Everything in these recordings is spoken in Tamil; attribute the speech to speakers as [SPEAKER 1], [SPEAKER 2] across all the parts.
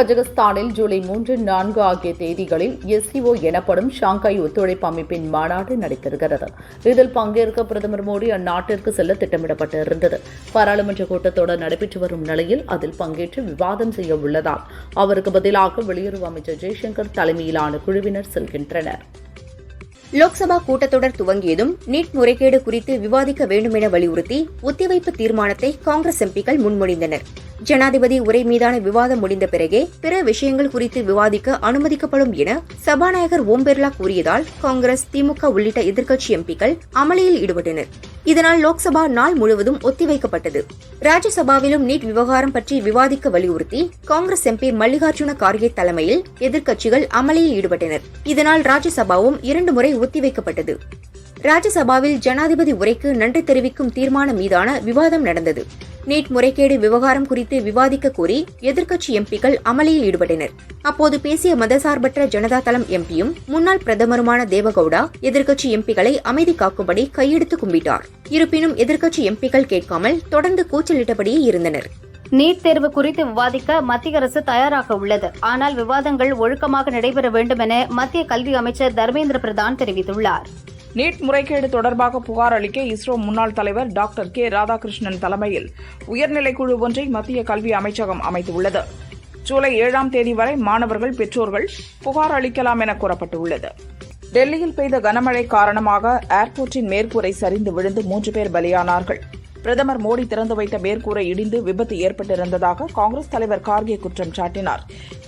[SPEAKER 1] கஜகஸ்தானில் ஜூலை மூன்று நான்கு ஆகிய தேதிகளில் எஸ்சிஓ எனப்படும் ஷாங்காய் ஒத்துழைப்பு அமைப்பின் மாநாடு நடைபெறுகிறது இதில் பங்கேற்க பிரதமர் மோடி அந்நாட்டிற்கு செல்ல திட்டமிடப்பட்டிருந்தது பாராளுமன்ற கூட்டத்தொடர் நடைபெற்று வரும் நிலையில் அதில் பங்கேற்று விவாதம் செய்ய உள்ளதால் அவருக்கு பதிலாக வெளியுறவு அமைச்சர் ஜெய்சங்கர் தலைமையிலான குழுவினர் செல்கின்றனர்
[SPEAKER 2] லோக்சபா கூட்டத்தொடர் துவங்கியதும் நீட் முறைகேடு குறித்து விவாதிக்க வேண்டும் என வலியுறுத்தி ஒத்திவைப்பு தீர்மானத்தை காங்கிரஸ் எம்பிக்கள் முன்மொழிந்தனர் ஜனாதிபதி உரை மீதான விவாதம் முடிந்த பிறகே பிற விஷயங்கள் குறித்து விவாதிக்க அனுமதிக்கப்படும் என சபாநாயகர் ஓம் பிர்லா கூறியதால் காங்கிரஸ் திமுக உள்ளிட்ட எதிர்க்கட்சி எம்பிக்கள் அமளியில் ஈடுபட்டனர் இதனால் லோக்சபா நாள் முழுவதும் ஒத்திவைக்கப்பட்டது ராஜ்யசபாவிலும் நீட் விவகாரம் பற்றி விவாதிக்க வலியுறுத்தி காங்கிரஸ் எம்பி மல்லிகார்ஜுன கார்கே தலைமையில் எதிர்க்கட்சிகள் அமளியில் ஈடுபட்டனர் இதனால் ராஜ்யசபாவும் இரண்டு முறை ஒத்திவைக்கப்பட்டது ராஜ்யசபாவில் ஜனாதிபதி உரைக்கு நன்றி தெரிவிக்கும் தீர்மானம் மீதான விவாதம் நடந்தது நீட் முறைகேடு விவகாரம் குறித்து விவாதிக்க கோரி எதிர்க்கட்சி எம்பிக்கள் அமளியில் ஈடுபட்டனர் அப்போது பேசிய மதசார்பற்ற ஜனதா தளம் எம்பியும் முன்னாள் பிரதமருமான தேவகவுடா எதிர்க்கட்சி எம்பிகளை அமைதி காக்கும்படி கையெடுத்து கும்பிட்டார் இருப்பினும் எதிர்க்கட்சி எம்பிக்கள் கேட்காமல் தொடர்ந்து கூச்சலிட்டபடியே இருந்தனர்
[SPEAKER 3] நீட் தேர்வு குறித்து விவாதிக்க மத்திய அரசு தயாராக உள்ளது ஆனால் விவாதங்கள் ஒழுக்கமாக நடைபெற வேண்டும் என மத்திய கல்வி அமைச்சர் தர்மேந்திர பிரதான் தெரிவித்துள்ளார்
[SPEAKER 4] நீட் முறைகேடு தொடர்பாக புகார் அளிக்க இஸ்ரோ முன்னாள் தலைவர் டாக்டர் கே ராதாகிருஷ்ணன் தலைமையில் உயர்நிலைக்குழு ஒன்றை மத்திய கல்வி அமைச்சகம் அமைத்துள்ளது ஜூலை ஏழாம் தேதி வரை மாணவர்கள் பெற்றோர்கள் புகார் அளிக்கலாம் என கூறப்பட்டுள்ளது டெல்லியில் பெய்த கனமழை காரணமாக ஏர்போர்ட்டின் மேற்கூரை சரிந்து விழுந்து மூன்று பேர் பலியானார்கள் பிரதமர் மோடி திறந்து வைத்த மேற்கூரை இடிந்து விபத்து ஏற்பட்டிருந்ததாக காங்கிரஸ் தலைவர் கார்கே குற்றம் சாட்டினார்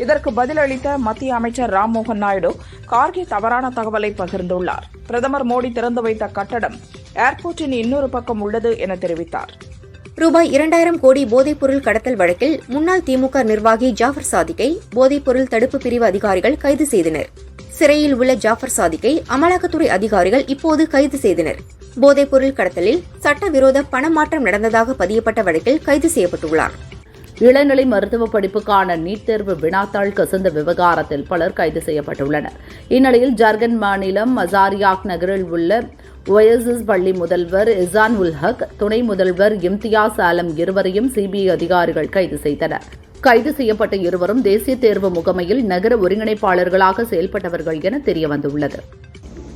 [SPEAKER 4] இதற்கு பதிலளித்த மத்திய அமைச்சர் ராம்மோகன் நாயுடு கார்கே தவறான தகவலை பகிர்ந்துள்ளார் பிரதமர் மோடி திறந்து வைத்த கட்டடம் ஏர்போர்ட்டின் இன்னொரு பக்கம் உள்ளது என தெரிவித்தார்
[SPEAKER 2] ரூபாய் இரண்டாயிரம் கோடி போதைப்பொருள் கடத்தல் வழக்கில் முன்னாள் திமுக நிர்வாகி ஜாஃபர் சாதிக்கை போதைப்பொருள் தடுப்பு பிரிவு அதிகாரிகள் கைது செய்தனர் சிறையில் உள்ள ஜாஃபர் சாதிக்கை அமலாக்கத்துறை அதிகாரிகள் இப்போது கைது செய்தனர் போதைப்பொருள் கடத்தலில் சட்டவிரோத பணமாற்றம் நடந்ததாக பதியப்பட்ட வழக்கில் கைது செய்யப்பட்டுள்ளார்
[SPEAKER 5] இளநிலை மருத்துவ படிப்புக்கான நீட் தேர்வு வினாத்தாள் கசந்த விவகாரத்தில் பலர் கைது செய்யப்பட்டுள்ளனர் இந்நிலையில் ஜார்க்கண்ட் மாநிலம் மசாரியாக் நகரில் உள்ள ஒயசஸ் பள்ளி முதல்வர் இசான் உல் ஹக் துணை முதல்வர் இம்தியாஸ் ஆலம் இருவரையும் சிபிஐ அதிகாரிகள் கைது செய்தனர் கைது செய்யப்பட்ட இருவரும் தேசிய தேர்வு முகமையில் நகர ஒருங்கிணைப்பாளர்களாக செயல்பட்டவர்கள் என தெரியவந்துள்ளது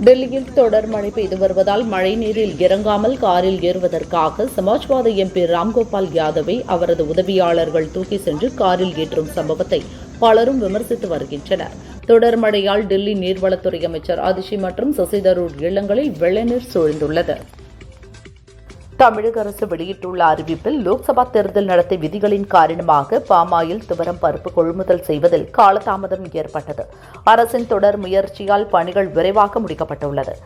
[SPEAKER 6] டெல்லியில் தொடர் மழை பெய்து வருவதால் மழைநீரில் இறங்காமல் காரில் ஏறுவதற்காக சமாஜ்வாத எம்பி ராம்கோபால் யாதவை அவரது உதவியாளர்கள் தூக்கி சென்று காரில் ஏற்றும் சம்பவத்தை பலரும் விமர்சித்து வருகின்றனர் தொடர் மழையால் டெல்லி நீர்வளத்துறை அமைச்சர் அதிஷி மற்றும் சசிதரூர் இல்லங்களில் வெள்ளநீர் சூழ்ந்துள்ளது
[SPEAKER 7] தமிழக அரசு வெளியிட்டுள்ள அறிவிப்பில் லோக்சபா தேர்தல் நடத்தை விதிகளின் காரணமாக பாமாயில் துவரம் பருப்பு கொள்முதல் செய்வதில் காலதாமதம் ஏற்பட்டது அரசின் தொடர் முயற்சியால் பணிகள் விரைவாக முடிக்கப்பட்டுள்ளது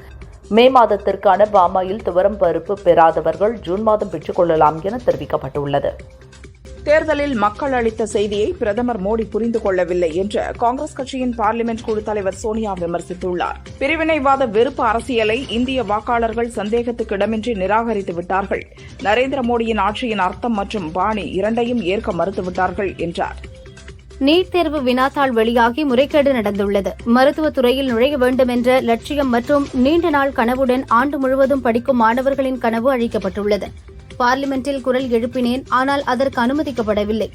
[SPEAKER 7] மே மாதத்திற்கான பாமாயில் துவரம் பருப்பு பெறாதவர்கள் ஜூன் மாதம் பெற்றுக்கொள்ளலாம் என தெரிவிக்கப்பட்டுள்ளது
[SPEAKER 8] தேர்தலில் மக்கள் அளித்த செய்தியை பிரதமர் மோடி புரிந்து கொள்ளவில்லை என்று காங்கிரஸ் கட்சியின் பார்லிமெண்ட் குழு தலைவர் சோனியா விமர்சித்துள்ளார் பிரிவினைவாத வெறுப்பு அரசியலை இந்திய வாக்காளர்கள் சந்தேகத்துக்கிடமின்றி நிராகரித்து விட்டார்கள் நரேந்திர மோடியின் ஆட்சியின் அர்த்தம் மற்றும் பாணி இரண்டையும் ஏற்க மறுத்துவிட்டார்கள் என்றார்
[SPEAKER 3] நீட் தேர்வு வினாத்தாள் வெளியாகி முறைகேடு நடந்துள்ளது மருத்துவத்துறையில் நுழைய வேண்டும் என்ற லட்சியம் மற்றும் நீண்ட நாள் கனவுடன் ஆண்டு முழுவதும் படிக்கும் மாணவர்களின் கனவு அழிக்கப்பட்டுள்ளது பார்லிமெண்டில் குரல் எழுப்பினேன் ஆனால் அதற்கு அனுமதிக்கப்படவில்லை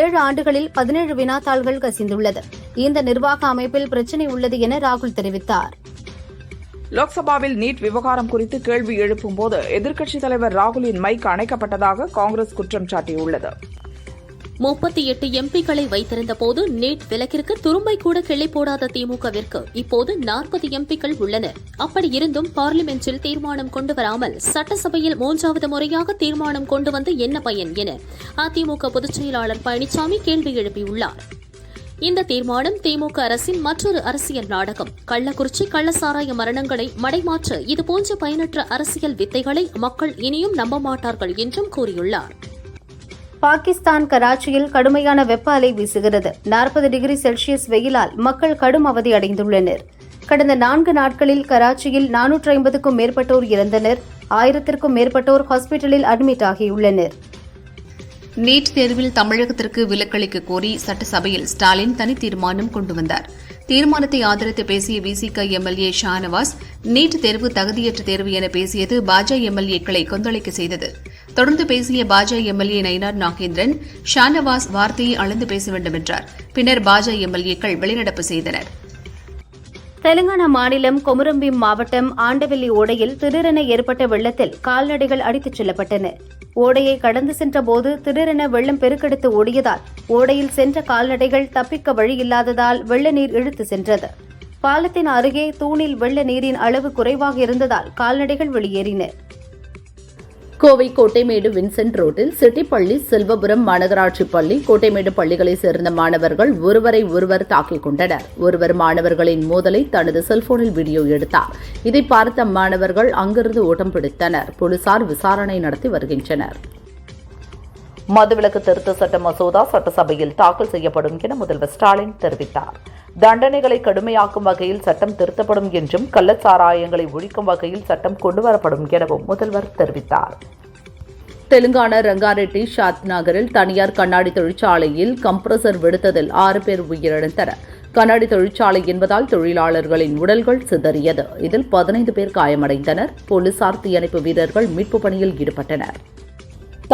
[SPEAKER 3] ஏழு ஆண்டுகளில் பதினேழு வினாத்தாள்கள் கசிந்துள்ளது இந்த நிர்வாக அமைப்பில் பிரச்சினை உள்ளது என ராகுல் தெரிவித்தார்
[SPEAKER 8] லோக்சபாவில் நீட் விவகாரம் குறித்து கேள்வி எழுப்பும் போது எதிர்க்கட்சித் தலைவர் ராகுலின் மைக் அணைக்கப்பட்டதாக காங்கிரஸ் குற்றம் சாட்டியுள்ளது
[SPEAKER 2] முப்பத்தி எட்டு எம்பிக்களை வைத்திருந்த போது நீட் விலக்கிற்கு துரும்பை கூட கிளை போடாத திமுகவிற்கு இப்போது நாற்பது எம்பிக்கள் உள்ளனர் அப்படி இருந்தும் பார்லிமெண்டில் தீர்மானம் கொண்டு வராமல் சட்டசபையில் மூன்றாவது முறையாக தீர்மானம் கொண்டு வந்து என்ன பயன் என அதிமுக பொதுச் செயலாளர் பழனிசாமி கேள்வி எழுப்பியுள்ளார் இந்த தீர்மானம் திமுக அரசின் மற்றொரு அரசியல் நாடகம் கள்ளக்குறிச்சி கள்ளசாராய மரணங்களை மடைமாற்ற இதுபோன்ற பயனற்ற அரசியல் வித்தைகளை மக்கள் இனியும் நம்ப மாட்டார்கள் என்றும் கூறியுள்ளாா்
[SPEAKER 9] பாகிஸ்தான் கராச்சியில் கடுமையான வெப்ப அலை வீசுகிறது நாற்பது டிகிரி செல்சியஸ் வெயிலால் மக்கள் கடும் அவதி அடைந்துள்ளனர் கடந்த நான்கு நாட்களில் கராச்சியில் நானூற்று ஐம்பதுக்கும் மேற்பட்டோர் இறந்தனர் ஆயிரத்திற்கும் மேற்பட்டோர் ஹாஸ்பிட்டலில் அட்மிட் ஆகியுள்ளனர்
[SPEAKER 2] நீட் தேர்வில் தமிழகத்திற்கு விலக்களிக்க கோரி சட்டசபையில் ஸ்டாலின் தனி தீர்மானம் கொண்டு வந்தார் தீர்மானத்தை ஆதரித்து பேசிய விசிக எம்எல்ஏ ஷானவாஸ் நீட் தேர்வு தகுதியற்ற தேர்வு என பேசியது பாஜ எம்எல்ஏக்களை கொந்தளிக்க செய்தது தொடர்ந்து பேசிய பாஜ எம்எல்ஏ நயினார் நாகேந்திரன் ஷானவாஸ் வார்த்தையை அளந்து பேச வேண்டும் என்றார் பின்னர் பாஜ எம்எல்ஏக்கள் வெளிநடப்பு செய்தனர்
[SPEAKER 3] தெலுங்கானா மாநிலம் கொமுரம்பி மாவட்டம் ஆண்டவெல்லி ஓடையில் திடீரென ஏற்பட்ட வெள்ளத்தில் கால்நடைகள் அடித்துச் செல்லப்பட்டன ஓடையை கடந்து சென்றபோது திடீரென வெள்ளம் பெருக்கெடுத்து ஓடியதால் ஓடையில் சென்ற கால்நடைகள் தப்பிக்க வழியில்லாததால் வெள்ள நீர் இழுத்து சென்றது பாலத்தின் அருகே தூணில் வெள்ள நீரின் அளவு குறைவாக இருந்ததால் கால்நடைகள் வெளியேறின
[SPEAKER 2] கோவை கோட்டைமேடு வின்சென்ட் ரோட்டில் சிட்டிப்பள்ளி செல்வபுரம் மாநகராட்சி பள்ளி கோட்டைமேடு பள்ளிகளைச் சேர்ந்த மாணவர்கள் ஒருவரை ஒருவர் தாக்கிக் கொண்டனர் ஒருவர் மாணவர்களின் மோதலை தனது செல்போனில் வீடியோ எடுத்தார் இதை பார்த்த மாணவர்கள் அங்கிருந்து ஓட்டம் பிடித்தனர் போலீசார் விசாரணை நடத்தி வருகின்றனர் மதுவிலக்கு திருத்த சட்ட மசோதா சட்டசபையில் தாக்கல் செய்யப்படும் என முதல்வர் ஸ்டாலின் தெரிவித்தார் தண்டனைகளை கடுமையாக்கும் வகையில் சட்டம் திருத்தப்படும் என்றும் கள்ளச்சாராயங்களை ஒழிக்கும் வகையில் சட்டம் கொண்டுவரப்படும் எனவும் முதல்வர் தெரிவித்தார் தெலுங்கானா ரங்காரெட்டி ஷாத் நகரில் தனியார் கண்ணாடி தொழிற்சாலையில் கம்ப்ரசர் வெடித்ததில் ஆறு பேர் உயிரிழந்தனர் கண்ணாடி தொழிற்சாலை என்பதால் தொழிலாளர்களின் உடல்கள் சிதறியது இதில் பதினைந்து பேர் காயமடைந்தனர் போலீசார் தீயணைப்பு வீரர்கள் மீட்பு பணியில் ஈடுபட்டனர்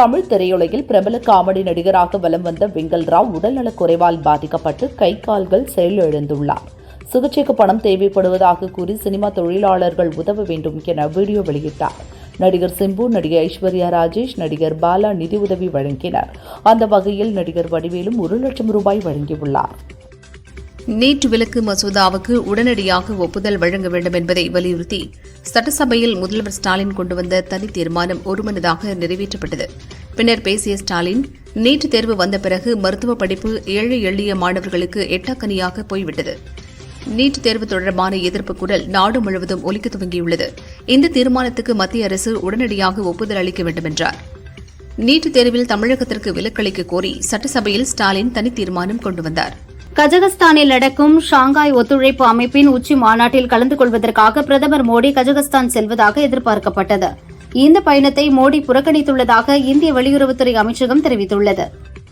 [SPEAKER 2] தமிழ் திரையுலகில் பிரபல காமெடி நடிகராக வலம் வந்த வெங்கல் ராவ் உடல்நலக் குறைவால் பாதிக்கப்பட்டு கை கால்கள் செயலிழந்துள்ளார் சிகிச்சைக்கு பணம் தேவைப்படுவதாக கூறி சினிமா தொழிலாளர்கள் உதவ வேண்டும் என வீடியோ வெளியிட்டார் நடிகர் சிம்பு நடிகை ஐஸ்வர்யா ராஜேஷ் நடிகர் பாலா நிதி உதவி வழங்கினர் அந்த வகையில் நடிகர் வடிவேலும் ஒரு லட்சம் ரூபாய் வழங்கியுள்ளார் நீட் விலக்கு மசோதாவுக்கு உடனடியாக ஒப்புதல் வழங்க வேண்டும் என்பதை வலியுறுத்தி சட்டசபையில் முதல்வர் ஸ்டாலின் கொண்டு வந்த தனி தீர்மானம் ஒருமனதாக நிறைவேற்றப்பட்டது பின்னர் பேசிய ஸ்டாலின் நீட் தேர்வு வந்த பிறகு மருத்துவ படிப்பு ஏழை எளிய மாணவர்களுக்கு எட்டாக்கனியாக போய்விட்டது நீட் தேர்வு தொடர்பான எதிர்ப்பு குரல் நாடு முழுவதும் ஒலிக்க துவங்கியுள்ளது இந்த தீர்மானத்துக்கு மத்திய அரசு உடனடியாக ஒப்புதல் அளிக்க வேண்டும் என்றார் நீட் தேர்வில் தமிழகத்திற்கு விலக்களிக்க கோரி சட்டசபையில் ஸ்டாலின் தனி தீர்மானம் கொண்டு வந்தாா்
[SPEAKER 3] கஜகஸ்தானில் நடக்கும் ஷாங்காய் ஒத்துழைப்பு அமைப்பின் உச்சி மாநாட்டில் கலந்து கொள்வதற்காக பிரதமர் மோடி கஜகஸ்தான் செல்வதாக எதிர்பார்க்கப்பட்டது இந்த பயணத்தை மோடி புறக்கணித்துள்ளதாக இந்திய வெளியுறவுத்துறை அமைச்சகம் தெரிவித்துள்ளது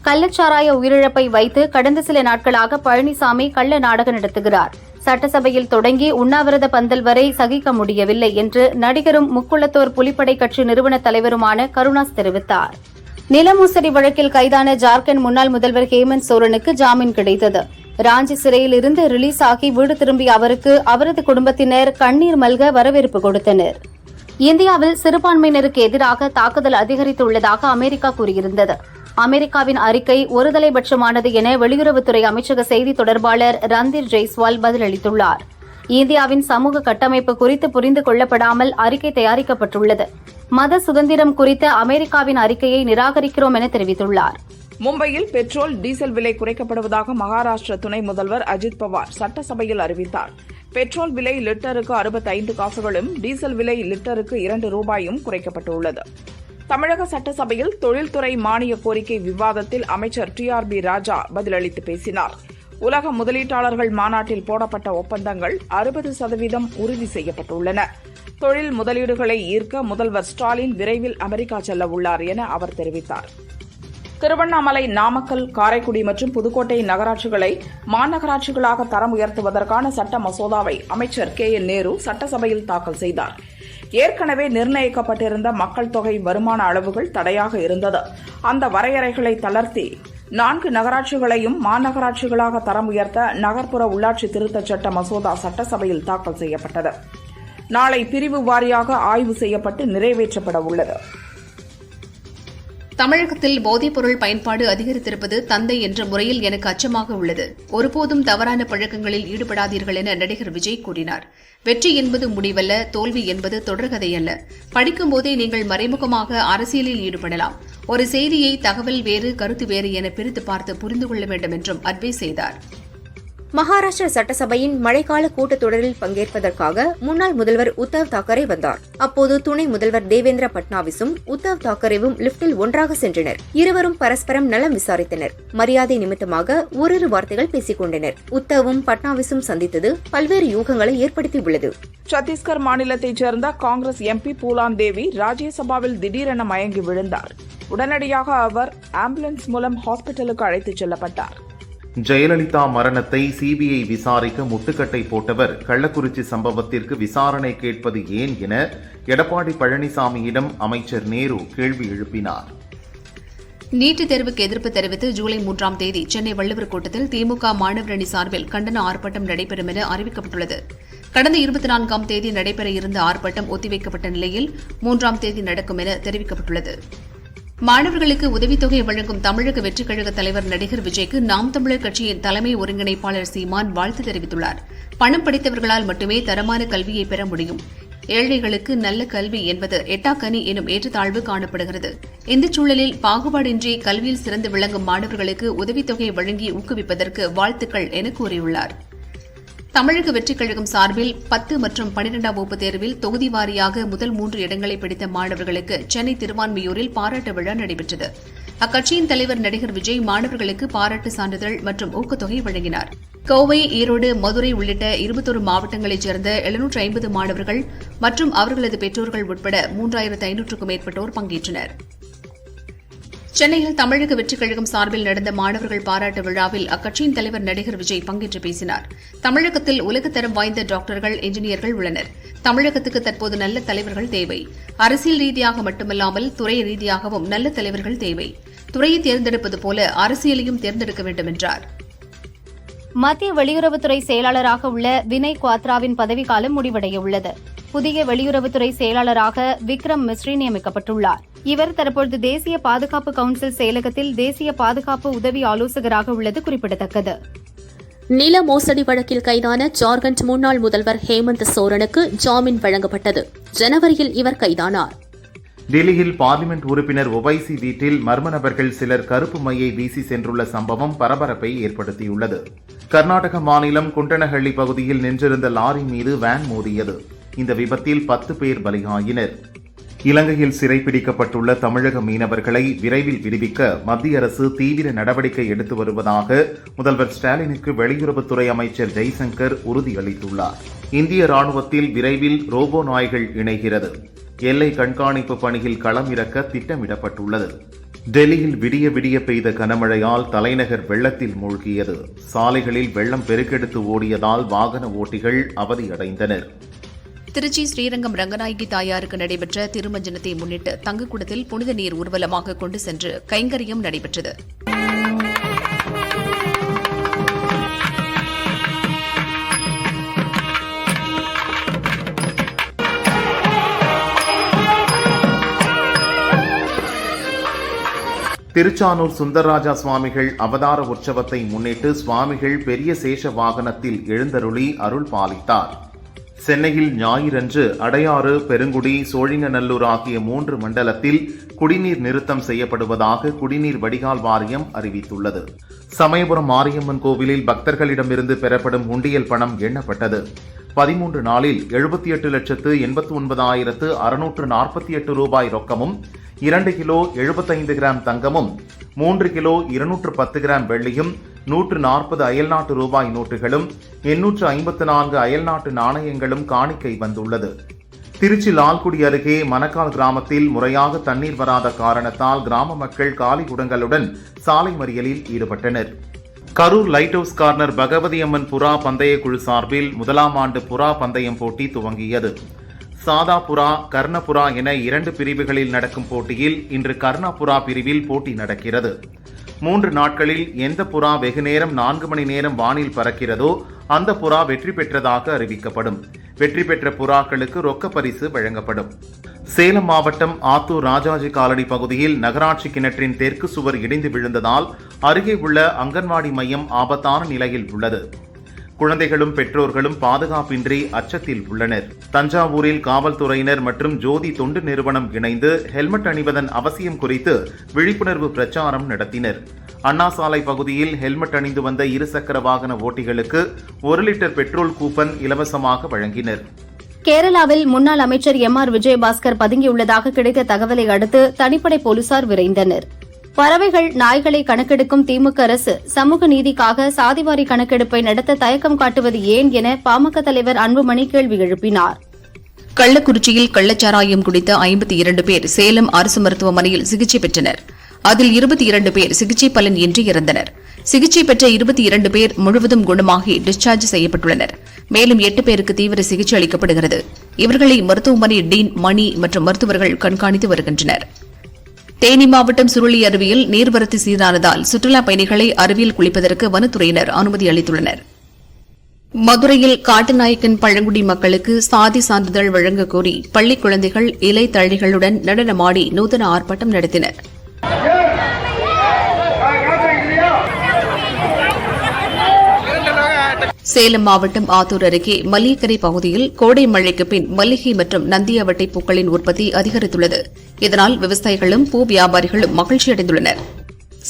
[SPEAKER 3] கள்ளச்சாராய உயிரிழப்பை வைத்து கடந்த சில நாட்களாக பழனிசாமி கள்ள நாடகம் நடத்துகிறார் சட்டசபையில் தொடங்கி உண்ணாவிரத பந்தல் வரை சகிக்க முடியவில்லை என்று நடிகரும் முக்குளத்தோர் புலிப்படை கட்சி நிறுவன தலைவருமான கருணாஸ் தெரிவித்தாா்
[SPEAKER 9] நிலமோசடி வழக்கில் கைதான ஜார்க்கண்ட் முன்னாள் முதல்வர் ஹேமந்த் சோரனுக்கு ஜாமீன் கிடைத்தது ராஞ்சி சிறையில் இருந்து ரிலீஸ் ஆகி வீடு திரும்பிய அவருக்கு அவரது குடும்பத்தினர் கண்ணீர் மல்க வரவேற்பு கொடுத்தனர் இந்தியாவில் சிறுபான்மையினருக்கு எதிராக தாக்குதல் அதிகரித்துள்ளதாக அமெரிக்கா கூறியிருந்தது அமெரிக்காவின் அறிக்கை ஒருதலைபட்சமானது என வெளியுறவுத்துறை அமைச்சக செய்தி தொடர்பாளர் ரந்தீர் ஜெய்ஸ்வால் பதிலளித்துள்ளாா் இந்தியாவின் சமூக கட்டமைப்பு குறித்து புரிந்து கொள்ளப்படாமல் அறிக்கை தயாரிக்கப்பட்டுள்ளது மத சுதந்திரம் குறித்த அமெரிக்காவின் அறிக்கையை நிராகரிக்கிறோம் என தெரிவித்துள்ளார்
[SPEAKER 4] மும்பையில் பெட்ரோல் டீசல் விலை குறைக்கப்படுவதாக மகாராஷ்டிர துணை முதல்வர் அஜித் பவார் சட்டசபையில் அறிவித்தார் பெட்ரோல் விலை லிட்டருக்கு அறுபத்தைந்து காசுகளும் டீசல் விலை லிட்டருக்கு இரண்டு ரூபாயும் குறைக்கப்பட்டுள்ளது தமிழக சட்டசபையில் தொழில்துறை மானிய கோரிக்கை விவாதத்தில் அமைச்சர் டி ஆர் பி ராஜா பதிலளித்து பேசினாா் உலக முதலீட்டாளர்கள் மாநாட்டில் போடப்பட்ட ஒப்பந்தங்கள் அறுபது சதவீதம் உறுதி செய்யப்பட்டுள்ளன தொழில் முதலீடுகளை ஈர்க்க முதல்வர் ஸ்டாலின் விரைவில் அமெரிக்கா செல்ல உள்ளார் என அவர் தெரிவித்தார் திருவண்ணாமலை நாமக்கல் காரைக்குடி மற்றும் புதுக்கோட்டை நகராட்சிகளை மாநகராட்சிகளாக தரம் உயர்த்துவதற்கான சட்ட மசோதாவை அமைச்சர் கே என் நேரு சட்டசபையில் தாக்கல் செய்தார் ஏற்கனவே நிர்ணயிக்கப்பட்டிருந்த மக்கள் தொகை வருமான அளவுகள் தடையாக இருந்தது அந்த வரையறைகளை தளர்த்தி நான்கு நகராட்சிகளையும் மாநகராட்சிகளாக தரம் உயர்த்த நகர்ப்புற உள்ளாட்சி திருத்தச் சட்ட மசோதா சட்டசபையில் தாக்கல் செய்யப்பட்டது நாளை பிரிவு வாரியாக ஆய்வு செய்யப்பட்டு நிறைவேற்றப்பட உள்ளது
[SPEAKER 2] தமிழகத்தில் போதைப்பொருள் பயன்பாடு அதிகரித்திருப்பது தந்தை என்ற முறையில் எனக்கு அச்சமாக உள்ளது ஒருபோதும் தவறான பழக்கங்களில் ஈடுபடாதீர்கள் என நடிகர் விஜய் கூறினார் வெற்றி என்பது முடிவல்ல தோல்வி என்பது தொடர்கதையல்ல படிக்கும்போதே நீங்கள் மறைமுகமாக அரசியலில் ஈடுபடலாம் ஒரு செய்தியை தகவல் வேறு கருத்து வேறு என பிரித்து பார்த்து புரிந்து கொள்ள வேண்டும் என்றும் அட்வைஸ் செய்தார்
[SPEAKER 3] மகாராஷ்டிர சட்டசபையின் மழைக்கால கூட்டத்தொடரில் பங்கேற்பதற்காக முன்னாள் முதல்வர் உத்தவ் தாக்கரே வந்தார் அப்போது துணை முதல்வர் தேவேந்திர பட்னாவிஸும் உத்தவ் தாக்கரேவும் லிப்டில் ஒன்றாக சென்றனர் இருவரும் பரஸ்பரம் நலம் விசாரித்தனர் மரியாதை நிமித்தமாக ஓரிரு வார்த்தைகள் பேசிக் கொண்டனர் உத்தவும் பட்னாவிஸும் சந்தித்தது பல்வேறு யூகங்களை ஏற்படுத்தியுள்ளது
[SPEAKER 4] சத்தீஸ்கர் மாநிலத்தைச் சேர்ந்த காங்கிரஸ் எம்பி பூலான் தேவி ராஜ்யசபாவில் திடீரென மயங்கி விழுந்தார் உடனடியாக அவர் ஆம்புலன்ஸ் மூலம் ஹாஸ்பிட்டலுக்கு அழைத்துச் செல்லப்பட்டார்
[SPEAKER 10] ஜெயலலிதா மரணத்தை சிபிஐ விசாரிக்க முட்டுக்கட்டை போட்டவர் கள்ளக்குறிச்சி சம்பவத்திற்கு விசாரணை கேட்பது ஏன் என எடப்பாடி பழனிசாமியிடம் அமைச்சர் நேரு கேள்வி எழுப்பினார்
[SPEAKER 2] நீட்டு தேர்வுக்கு எதிர்ப்பு தெரிவித்து ஜூலை மூன்றாம் தேதி சென்னை வள்ளுவர் கூட்டத்தில் திமுக மாணவரணி சார்பில் கண்டன ஆர்ப்பாட்டம் நடைபெறும் என அறிவிக்கப்பட்டுள்ளது கடந்த இருபத்தி நான்காம் தேதி நடைபெற இருந்த ஆர்ப்பாட்டம் ஒத்திவைக்கப்பட்ட நிலையில் மூன்றாம் தேதி நடக்கும் என தெரிவிக்கப்பட்டுள்ளது மாணவர்களுக்கு உதவித்தொகை வழங்கும் தமிழக வெற்றிக் கழக தலைவர் நடிகர் விஜய்க்கு நாம் தமிழர் கட்சியின் தலைமை ஒருங்கிணைப்பாளர் சீமான் வாழ்த்து தெரிவித்துள்ளார் பணம் படித்தவர்களால் மட்டுமே தரமான கல்வியை பெற முடியும் ஏழைகளுக்கு நல்ல கல்வி என்பது எட்டாக்கனி எனும் ஏற்றத்தாழ்வு காணப்படுகிறது இந்த சூழலில் பாகுபாடின்றி கல்வியில் சிறந்து விளங்கும் மாணவர்களுக்கு உதவித்தொகை வழங்கி ஊக்குவிப்பதற்கு வாழ்த்துக்கள் என கூறியுள்ளாா் தமிழக வெற்றிக் கழகம் சார்பில் பத்து மற்றும் பனிரெண்டாம் வகுப்பு தேர்வில் தொகுதி வாரியாக முதல் மூன்று இடங்களை பிடித்த மாணவர்களுக்கு சென்னை திருவான்மியூரில் பாராட்டு விழா நடைபெற்றது அக்கட்சியின் தலைவர் நடிகர் விஜய் மாணவர்களுக்கு பாராட்டு சான்றிதழ் மற்றும் ஊக்கத்தொகை வழங்கினார் கோவை ஈரோடு மதுரை உள்ளிட்ட இருபத்தொரு மாவட்டங்களைச் சேர்ந்த எழுநூற்று ஐம்பது மாணவர்கள் மற்றும் அவர்களது பெற்றோர்கள் உட்பட மூன்றாயிரத்து ஐநூற்றுக்கும் மேற்பட்டோர் பங்கேற்றனா் சென்னையில் தமிழக வெற்றிக் கழகம் சார்பில் நடந்த மாணவர்கள் பாராட்டு விழாவில் அக்கட்சியின் தலைவர் நடிகர் விஜய் பங்கேற்று பேசினார் தமிழகத்தில் உலகத்தரம் வாய்ந்த டாக்டர்கள் என்ஜினியர்கள் உள்ளனர் தமிழகத்துக்கு தற்போது நல்ல தலைவர்கள் தேவை அரசியல் ரீதியாக மட்டுமல்லாமல் துறை ரீதியாகவும் நல்ல தலைவர்கள் தேவை துறையை தேர்ந்தெடுப்பது போல அரசியலையும் தேர்ந்தெடுக்க வேண்டும் என்றார்
[SPEAKER 3] மத்திய வெளியுறவுத்துறை செயலாளராக உள்ள வினய் குவாத்ராவின் பதவிக்காலம் முடிவடையவுள்ளது புதிய வெளியுறவுத்துறை செயலாளராக விக்ரம் மிஸ்ரி நியமிக்கப்பட்டுள்ளார் இவர் தற்பொழுது தேசிய பாதுகாப்பு கவுன்சில் செயலகத்தில் தேசிய பாதுகாப்பு உதவி ஆலோசகராக உள்ளது குறிப்பிடத்தக்கது
[SPEAKER 2] நில மோசடி வழக்கில் கைதான ஜார்க்கண்ட் முன்னாள் முதல்வர் ஹேமந்த் சோரனுக்கு ஜாமீன் வழங்கப்பட்டது ஜனவரியில் இவர் கைதானார்
[SPEAKER 10] டெல்லியில் பார்லிமெண்ட் உறுப்பினர் ஒவைசி வீட்டில் மர்ம நபர்கள் சிலர் கருப்பு மையை வீசி சென்றுள்ள சம்பவம் பரபரப்பை ஏற்படுத்தியுள்ளது கர்நாடக மாநிலம் குண்டனஹள்ளி பகுதியில் நின்றிருந்த லாரி மீது வேன் மோதியது இந்த விபத்தில் பத்து பேர் பலியாயினர் இலங்கையில் சிறைப்பிடிக்கப்பட்டுள்ள தமிழக மீனவர்களை விரைவில் விடுவிக்க மத்திய அரசு தீவிர நடவடிக்கை எடுத்து வருவதாக முதல்வர் ஸ்டாலினுக்கு வெளியுறவுத்துறை அமைச்சர் ஜெய்சங்கர் உறுதியளித்துள்ளார் இந்திய ராணுவத்தில் விரைவில் ரோபோ நாய்கள் இணைகிறது எல்லை கண்காணிப்பு பணியில் களம் இறக்க திட்டமிடப்பட்டுள்ளது டெல்லியில் விடிய விடிய பெய்த கனமழையால் தலைநகர் வெள்ளத்தில் மூழ்கியது சாலைகளில் வெள்ளம் பெருக்கெடுத்து ஓடியதால் வாகன ஓட்டிகள் அவதியடைந்தனர் திருச்சி ஸ்ரீரங்கம் ரங்கநாயகி தாயாருக்கு நடைபெற்ற திருமஞ்சனத்தை முன்னிட்டு தங்கக்கூடத்தில் புனித நீர் ஊர்வலமாக கொண்டு சென்று கைங்கரியம் நடைபெற்றது திருச்சானூர் சுந்தரராஜா சுவாமிகள் அவதார உற்சவத்தை முன்னிட்டு சுவாமிகள் பெரிய சேஷ வாகனத்தில் எழுந்தருளி அருள் பாலித்தார் சென்னையில் ஞாயிறன்று அடையாறு பெருங்குடி சோழிங்கநல்லூர் ஆகிய மூன்று மண்டலத்தில் குடிநீர் நிறுத்தம் செய்யப்படுவதாக குடிநீர் வடிகால் வாரியம் அறிவித்துள்ளது சமயபுரம் மாரியம்மன் கோவிலில் பக்தர்களிடமிருந்து பெறப்படும் உண்டியல் பணம் எண்ணப்பட்டது பதிமூன்று நாளில் எழுபத்தி எட்டு லட்சத்து எண்பத்தி ஒன்பதாயிரத்து அறுநூற்று நாற்பத்தி எட்டு ரூபாய் ரொக்கமும் இரண்டு கிலோ எழுபத்தைந்து கிராம் தங்கமும் மூன்று கிலோ இருநூற்று பத்து கிராம் வெள்ளியும் நூற்று நாற்பது அயல்நாட்டு ரூபாய் நோட்டுகளும் எண்ணூற்று ஐம்பத்து நான்கு அயல்நாட்டு நாணயங்களும் காணிக்கை வந்துள்ளது திருச்சி லால்குடி அருகே மணக்கால் கிராமத்தில் முறையாக தண்ணீர் வராத காரணத்தால் கிராம மக்கள் காலி குடங்களுடன் சாலை மறியலில் ஈடுபட்டனர் Karur light house corner Bhagavathiamman புறா பந்தய குழு சார்பில் முதலாம் ஆண்டு புறா பந்தயம் போட்டி துவங்கியது சாதாபுரா கர்ணபுரா என இரண்டு பிரிவுகளில் நடக்கும் போட்டியில் இன்று கர்ணபுரா பிரிவில் போட்டி நடக்கிறது மூன்று நாட்களில் எந்த புறா வெகுநேரம் நான்கு மணி நேரம் வானில் பறக்கிறதோ அந்த புறா வெற்றி பெற்றதாக அறிவிக்கப்படும் வெற்றி பெற்ற புறாக்களுக்கு ரொக்க பரிசு வழங்கப்படும் சேலம் மாவட்டம் ஆத்தூர் ராஜாஜி காலனி பகுதியில் நகராட்சி கிணற்றின் தெற்கு சுவர் இடிந்து விழுந்ததால் அருகே உள்ள அங்கன்வாடி மையம் ஆபத்தான நிலையில் உள்ளது குழந்தைகளும் பெற்றோர்களும் பாதுகாப்பின்றி அச்சத்தில் உள்ளனர் தஞ்சாவூரில் காவல்துறையினர் மற்றும் ஜோதி தொண்டு நிறுவனம் இணைந்து ஹெல்மெட் அணிவதன் அவசியம் குறித்து விழிப்புணர்வு பிரச்சாரம் நடத்தினர் அண்ணா சாலை பகுதியில் ஹெல்மெட் அணிந்து வந்த இருசக்கர வாகன ஓட்டிகளுக்கு ஒரு லிட்டர் பெட்ரோல் கூப்பன் இலவசமாக வழங்கினர் கேரளாவில் முன்னாள் அமைச்சர் எம் ஆர் விஜயபாஸ்கர் பதுங்கியுள்ளதாக கிடைத்த தகவலை அடுத்து தனிப்படை போலீசார் விரைந்தனர் பறவைகள் நாய்களை கணக்கெடுக்கும் திமுக அரசு சமூக நீதிக்காக சாதிவாரி கணக்கெடுப்பை நடத்த தயக்கம் காட்டுவது ஏன் என பாமக தலைவர் அன்புமணி கேள்வி எழுப்பினார் கள்ளக்குறிச்சியில் கள்ளச்சாராயம் குடித்த ஐம்பத்தி இரண்டு பேர் சேலம் அரசு மருத்துவமனையில் சிகிச்சை பெற்றனர் அதில் இருபத்தி இரண்டு பேர் சிகிச்சை பலன் இன்றி இறந்தனர் சிகிச்சை பெற்ற இருபத்தி இரண்டு பேர் முழுவதும் குணமாகி டிஸ்சார்ஜ் செய்யப்பட்டுள்ளனர் மேலும் எட்டு பேருக்கு தீவிர சிகிச்சை அளிக்கப்படுகிறது இவர்களை மருத்துவமனை டீன் மணி மற்றும் மருத்துவர்கள் கண்காணித்து வருகின்றனா் தேனி மாவட்டம் சுருளி அருவியில் நீர்வரத்து சீரானதால் சுற்றுலாப் பயணிகளை அருவியில் குளிப்பதற்கு வனத்துறையினர் அனுமதி அளித்துள்ளனர் மதுரையில் காட்டுநாயக்கன் பழங்குடி மக்களுக்கு சாதி சான்றிதழ் வழங்க கோரி பள்ளி குழந்தைகள் இலை தழிகளுடன் நடனமாடி நூதன ஆர்ப்பாட்டம் நடத்தினர் சேலம் மாவட்டம் ஆத்தூர் அருகே மல்லிகரை பகுதியில் கோடை மழைக்கு பின் மல்லிகை மற்றும் நந்தியாவட்டை பூக்களின் உற்பத்தி அதிகரித்துள்ளது இதனால் விவசாயிகளும் பூ வியாபாரிகளும் மகிழ்ச்சியடைந்துள்ளனர்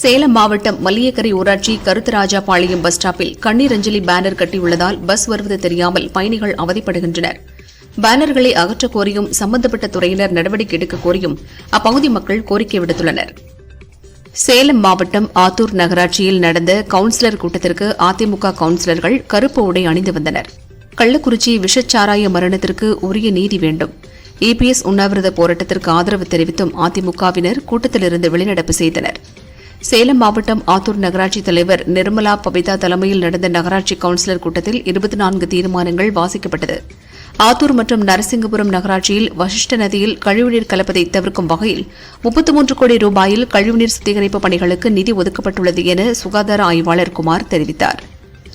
[SPEAKER 10] சேலம் மாவட்டம் மல்லியக்கரை ஊராட்சி கருத்தராஜா பாளையம் பஸ் ஸ்டாப்பில் கண்ணீர் அஞ்சலி பேனர் கட்டியுள்ளதால் பஸ் வருவது தெரியாமல் பயணிகள் அவதிப்படுகின்றனர் பேனர்களை அகற்றக் கோரியும் சம்பந்தப்பட்ட துறையினர் நடவடிக்கை எடுக்க கோரியும் அப்பகுதி மக்கள் கோரிக்கை விடுத்துள்ளனா் சேலம் மாவட்டம் ஆத்தூர் நகராட்சியில் நடந்த கவுன்சிலர் கூட்டத்திற்கு அதிமுக கவுன்சிலர்கள் கருப்பு உடை அணிந்து வந்தனர் கள்ளக்குறிச்சி விஷச்சாராய மரணத்திற்கு உரிய நீதி வேண்டும் இபிஎஸ் உண்ணாவிரத போராட்டத்திற்கு ஆதரவு தெரிவித்தும் அதிமுகவினர் கூட்டத்திலிருந்து வெளிநடப்பு செய்தனர் சேலம் மாவட்டம் ஆத்தூர் நகராட்சி தலைவர் நிர்மலா பபிதா தலைமையில் நடந்த நகராட்சி கவுன்சிலர் கூட்டத்தில் இருபத்தி நான்கு தீர்மானங்கள் வாசிக்கப்பட்டது ஆத்தூர் மற்றும் நரசிங்கபுரம் நகராட்சியில் வசிஷ்ட நதியில் கழிவுநீர் கலப்பதை தவிர்க்கும் வகையில் முப்பத்தி மூன்று கோடி ரூபாயில் கழிவுநீர் சுத்திகரிப்பு பணிகளுக்கு நிதி ஒதுக்கப்பட்டுள்ளது என சுகாதார ஆய்வாளர் குமார் தெரிவித்தார்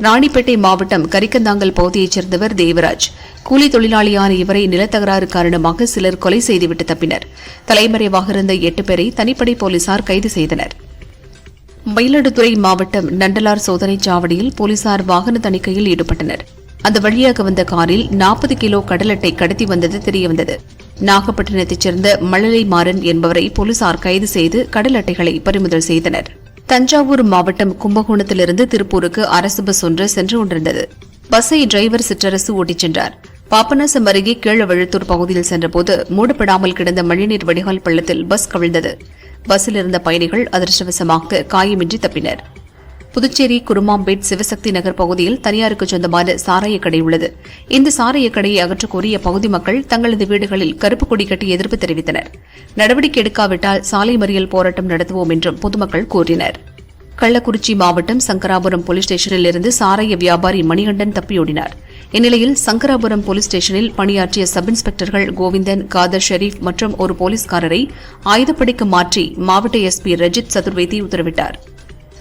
[SPEAKER 10] ராணிப்பேட்டை மாவட்டம் கரிக்கந்தாங்கல் பகுதியைச் சேர்ந்தவர் தேவராஜ் கூலி தொழிலாளியான இவரை நிலத்தகராறு காரணமாக சிலர் கொலை செய்துவிட்டு தப்பினர் தலைமறைவாக இருந்த எட்டு பேரை தனிப்படை போலீசார் கைது செய்தனர் மயிலாடுதுறை மாவட்டம் நண்டலார் சோதனைச் சாவடியில் போலீசார் வாகன தணிக்கையில் ஈடுபட்டனர் அந்த வழியாக வந்த காரில் நாற்பது கிலோ கடலட்டை கடத்தி வந்தது தெரியவந்தது நாகப்பட்டினத்தைச் சேர்ந்த மழலை மாறன் என்பவரை போலீசார் கைது செய்து கடல் அட்டைகளை பறிமுதல் செய்தனர் தஞ்சாவூர் மாவட்டம் கும்பகோணத்திலிருந்து திருப்பூருக்கு அரசு பஸ் ஒன்று சென்று கொண்டிருந்தது பஸ்ஸை டிரைவர் சிற்றரசு ஓட்டிச் சென்றார் பாப்பநாசம் அருகே கீழவழுத்தூர் பகுதியில் சென்றபோது மூடப்படாமல் கிடந்த மழைநீர் வடிகால் பள்ளத்தில் பஸ் கவிழ்ந்தது பஸ்ஸில் இருந்த பயணிகள் அதிர்ஷ்டவசமாக காயமின்றி தப்பினர் புதுச்சேரி குருமாம்பேட் சிவசக்தி நகர் பகுதியில் தனியாருக்கு சொந்தமான சாராய கடை உள்ளது இந்த சாராய கடையை அகற்றக்கோரிய பகுதி மக்கள் தங்களது வீடுகளில் கருப்பு கொடி கட்டி எதிர்ப்பு தெரிவித்தனர் நடவடிக்கை எடுக்காவிட்டால் சாலை மறியல் போராட்டம் நடத்துவோம் என்றும் பொதுமக்கள் கூறினர் கள்ளக்குறிச்சி மாவட்டம் சங்கராபுரம் போலீஸ் ஸ்டேஷனில் இருந்து சாராய வியாபாரி மணிகண்டன் தப்பியோடினார் இந்நிலையில் சங்கராபுரம் போலீஸ் ஸ்டேஷனில் பணியாற்றிய சப் இன்ஸ்பெக்டர்கள் கோவிந்தன் காதர் ஷெரீப் மற்றும் ஒரு போலீஸ்காரரை ஆயுதப்படைக்கு மாற்றி மாவட்ட எஸ்பி ரஜித் சதுர்வேதி உத்தரவிட்டாா்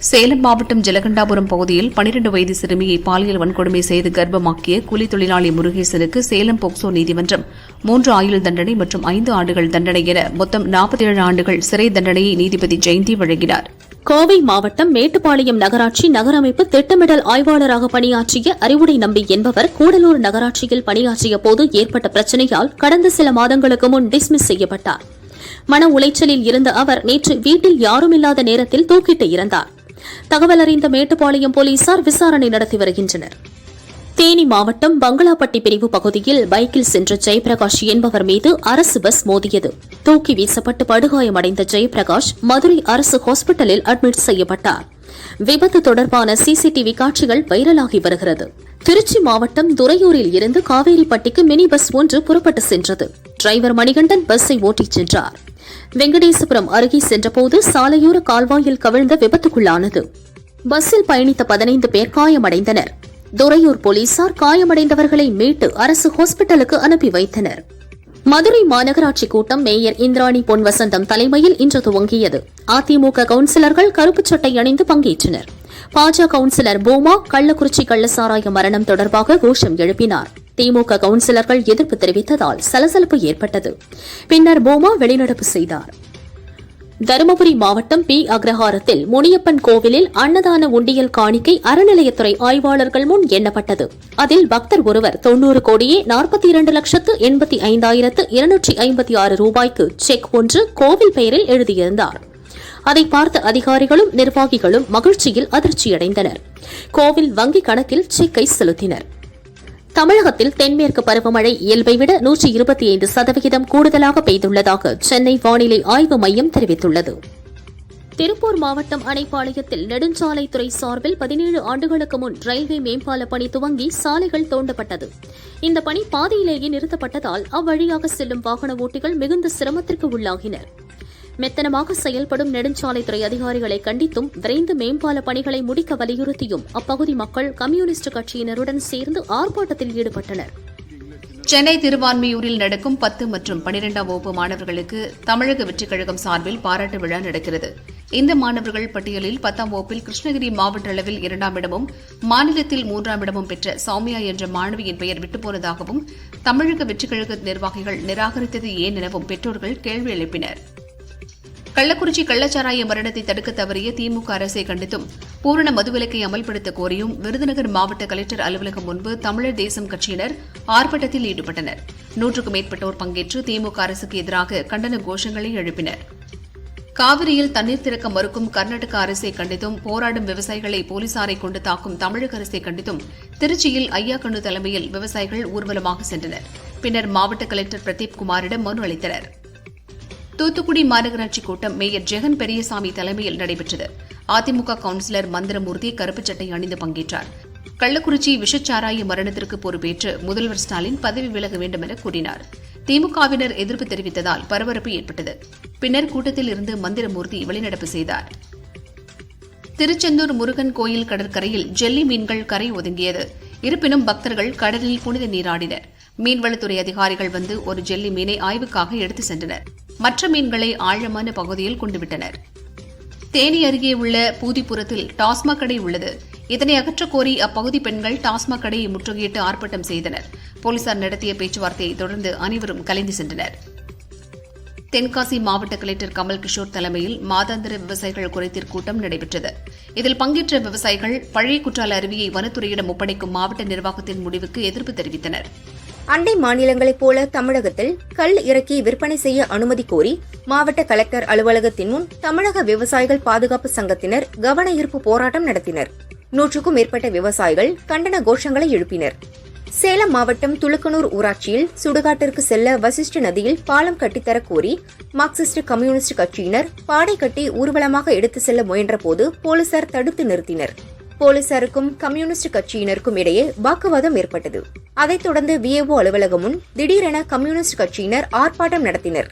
[SPEAKER 10] சேலம் மாவட்டம் ஜலகண்டாபுரம் பகுதியில் பனிரெண்டு வயது சிறுமியை பாலியல் வன்கொடுமை செய்து கர்ப்பமாக்கிய கூலி தொழிலாளி முருகேசனுக்கு சேலம் போக்சோ நீதிமன்றம் மூன்று ஆயுள் தண்டனை மற்றும் ஐந்து ஆண்டுகள் தண்டனை என மொத்தம் நாற்பத்தி ஏழு ஆண்டுகள் சிறை தண்டனையை நீதிபதி ஜெயந்தி வழங்கினார் கோவை மாவட்டம் மேட்டுப்பாளையம் நகராட்சி நகரமைப்பு திட்டமிடல் ஆய்வாளராக பணியாற்றிய அறிவுடை நம்பி என்பவர் கூடலூர் நகராட்சியில் பணியாற்றிய போது ஏற்பட்ட பிரச்சினையால் கடந்த சில மாதங்களுக்கு முன் டிஸ்மிஸ் செய்யப்பட்டார் மன உளைச்சலில் இருந்த அவர் நேற்று வீட்டில் யாரும் இல்லாத நேரத்தில் தூக்கிட்டு இறந்தார் தகவல் அறிந்த மேட்டுப்பாளையம் போலீசார் விசாரணை நடத்தி வருகின்றனர் தேனி மாவட்டம் பங்களாப்பட்டி பிரிவு பகுதியில் பைக்கில் சென்ற ஜெயபிரகாஷ் என்பவர் மீது அரசு பஸ் மோதியது தூக்கி வீசப்பட்டு படுகாயமடைந்த ஜெயபிரகாஷ் மதுரை அரசு ஹாஸ்பிட்டலில் அட்மிட் செய்யப்பட்டாா் விபத்து தொடர்பான சிசிடிவி காட்சிகள் வைரலாகி வருகிறது திருச்சி மாவட்டம் துறையூரில் இருந்து காவேரிப்பட்டிக்கு மினி பஸ் ஒன்று புறப்பட்டு சென்றது டிரைவர் மணிகண்டன் பஸ்ஸை ஓட்டிச் சென்றார் வெங்கடேசபுரம் அருகே சென்றபோது சாலையோர கால்வாயில் கவிழ்ந்த விபத்துக்குள்ளானது பஸ்ஸில் பயணித்த பதினைந்து பேர் காயமடைந்தனர் துறையூர் போலீசார் காயமடைந்தவர்களை மீட்டு அரசு ஹாஸ்பிட்டலுக்கு அனுப்பி வைத்தனா் மதுரை மாநகராட்சி கூட்டம் மேயர் இந்திராணி பொன்வசந்தம் தலைமையில் இன்று துவங்கியது அதிமுக கவுன்சிலர்கள் கருப்புச் சட்டை அணிந்து பங்கேற்றனர் பாஜக கவுன்சிலர் போமா கள்ளக்குறிச்சி கள்ளசாராய மரணம் தொடர்பாக கோஷம் எழுப்பினார் திமுக கவுன்சிலர்கள் எதிர்ப்பு தெரிவித்ததால் சலசலப்பு ஏற்பட்டது பின்னர் போமா வெளிநடப்பு செய்தாா் தருமபுரி மாவட்டம் பி அக்ரஹாரத்தில் முனியப்பன் கோவிலில் அன்னதான உண்டியல் காணிக்கை அறநிலையத்துறை ஆய்வாளர்கள் முன் எண்ணப்பட்டது அதில் பக்தர் ஒருவர் தொன்னூறு கோடியே நாற்பத்தி இரண்டு லட்சத்து எண்பத்தி ஐந்தாயிரத்து இருநூற்றி ஐம்பத்தி ஆறு ரூபாய்க்கு செக் ஒன்று கோவில் பெயரில் எழுதியிருந்தார் அதை பார்த்த அதிகாரிகளும் நிர்வாகிகளும் மகிழ்ச்சியில் அதிர்ச்சியடைந்தனர் கோவில் வங்கிக் கணக்கில் செக்கை செலுத்தினர் தமிழகத்தில் தென்மேற்கு பருவமழை இயல்பை விட நூற்றி இருபத்தி ஐந்து சதவிகிதம் கூடுதலாக பெய்துள்ளதாக சென்னை வானிலை ஆய்வு மையம் தெரிவித்துள்ளது திருப்பூர் மாவட்டம் அணைப்பாளையத்தில் நெடுஞ்சாலைத்துறை சார்பில் பதினேழு ஆண்டுகளுக்கு முன் ரயில்வே மேம்பால பணி துவங்கி சாலைகள் தோண்டப்பட்டது இந்த பணி பாதையிலேயே நிறுத்தப்பட்டதால் அவ்வழியாக செல்லும் வாகன ஓட்டிகள் மிகுந்த சிரமத்திற்கு உள்ளாகினா் மெத்தனமாக செயல்படும் நெடுஞ்சாலைத்துறை அதிகாரிகளை கண்டித்தும் விரைந்து மேம்பால பணிகளை முடிக்க வலியுறுத்தியும் அப்பகுதி மக்கள் கம்யூனிஸ்ட் கட்சியினருடன் சேர்ந்து ஆர்ப்பாட்டத்தில் ஈடுபட்டனர் சென்னை திருவான்மையூரில் நடக்கும் பத்து மற்றும் பனிரெண்டாம் வகுப்பு மாணவர்களுக்கு தமிழக வெற்றிக் கழகம் சார்பில் பாராட்டு விழா நடக்கிறது இந்த மாணவர்கள் பட்டியலில் பத்தாம் வகுப்பில் கிருஷ்ணகிரி மாவட்ட அளவில் இரண்டாம் இடமும் மாநிலத்தில் மூன்றாம் இடமும் பெற்ற சௌமியா என்ற மாணவியின் பெயர் விட்டுப்போனதாகவும் தமிழக வெற்றிக் கழக நிர்வாகிகள் நிராகரித்தது ஏன் எனவும் பெற்றோர்கள் கேள்வி எழுப்பினா் கள்ளக்குறிச்சி கள்ளச்சாராய மரணத்தை தடுக்க தவறிய திமுக அரசை கண்டித்தும் பூரண மதுவிலக்கை அமல்படுத்த கோரியும் விருதுநகர் மாவட்ட கலெக்டர் அலுவலகம் முன்பு தமிழர் தேசம் கட்சியினர் ஆர்ப்பாட்டத்தில் ஈடுபட்டனர் நூற்றுக்கும் மேற்பட்டோர் பங்கேற்று திமுக அரசுக்கு எதிராக கண்டன கோஷங்களை எழுப்பினர் காவிரியில் தண்ணீர் திறக்க மறுக்கும் கர்நாடக அரசை கண்டித்தும் போராடும் விவசாயிகளை போலீசாரை கொண்டு தாக்கும் தமிழக அரசை கண்டித்தும் திருச்சியில் ஐயா கண்ணு தலைமையில் விவசாயிகள் ஊர்வலமாக சென்றனர் பின்னர் மாவட்ட கலெக்டர் பிரதீப் குமாரிடம் மனு அளித்தனா் தூத்துக்குடி மாநகராட்சி கூட்டம் மேயர் ஜெகன் பெரியசாமி தலைமையில் நடைபெற்றது அதிமுக கவுன்சிலர் மந்திரமூர்த்தி கருப்பு சட்டை அணிந்து பங்கேற்றார் கள்ளக்குறிச்சி விஷச்சாராய மரணத்திற்கு பொறுப்பேற்று முதல்வர் ஸ்டாலின் பதவி விலக வேண்டும் என கூறினார் திமுகவினர் எதிர்ப்பு தெரிவித்ததால் பரபரப்பு ஏற்பட்டது பின்னர் கூட்டத்தில் இருந்து மந்திரமூர்த்தி வெளிநடப்பு செய்தார் திருச்செந்தூர் முருகன் கோயில் கடற்கரையில் ஜெல்லி மீன்கள் கரை ஒதுங்கியது இருப்பினும் பக்தர்கள் கடலில் புனித நீராடினர் மீன்வளத்துறை அதிகாரிகள் வந்து ஒரு ஜெல்லி மீனை ஆய்வுக்காக எடுத்து சென்றனர் மற்ற மீன்களை ஆழமான பகுதியில் கொண்டுவிட்டனர் தேனி அருகே உள்ள பூதிபுரத்தில் டாஸ்மாக் கடை உள்ளது இதனை அகற்றக் கோரி அப்பகுதி பெண்கள் டாஸ்மாக் கடையை முற்றுகையிட்டு ஆர்ப்பாட்டம் செய்தனர் போலீசார் நடத்திய பேச்சுவார்த்தையை தொடர்ந்து அனைவரும் கலைந்து சென்றனர் தென்காசி மாவட்ட கலெக்டர் கமல் கிஷோர் தலைமையில் மாதாந்திர விவசாயிகள் குறைத்தீர் கூட்டம் நடைபெற்றது இதில் பங்கேற்ற விவசாயிகள் பழைய குற்றால அருவியை வனத்துறையிடம் ஒப்படைக்கும் மாவட்ட நிர்வாகத்தின் முடிவுக்கு எதிர்ப்பு தெரிவித்தனா் அண்டை மாநிலங்களைப் போல தமிழகத்தில் கல் இறக்கி விற்பனை செய்ய அனுமதி கோரி மாவட்ட கலெக்டர் அலுவலகத்தின் முன் தமிழக விவசாயிகள் பாதுகாப்பு சங்கத்தினர் கவன ஈர்ப்பு போராட்டம் நடத்தினர் நூற்றுக்கும் மேற்பட்ட விவசாயிகள் கண்டன கோஷங்களை எழுப்பினர் சேலம் மாவட்டம் துளுக்கனூர் ஊராட்சியில் சுடுகாட்டிற்கு செல்ல வசிஷ்ட நதியில் பாலம் கட்டித்தரக் கோரி மார்க்சிஸ்ட் கம்யூனிஸ்ட் கட்சியினர் பாடை கட்டி ஊர்வலமாக எடுத்து செல்ல முயன்றபோது போலீசார் தடுத்து நிறுத்தினர் போலீசாருக்கும் கம்யூனிஸ்ட் கட்சியினருக்கும் இடையே வாக்குவாதம் ஏற்பட்டது அதைத் தொடர்ந்து விஏஓ அலுவலகம் முன் திடீரென கம்யூனிஸ்ட் கட்சியினர் ஆர்ப்பாட்டம் நடத்தினர்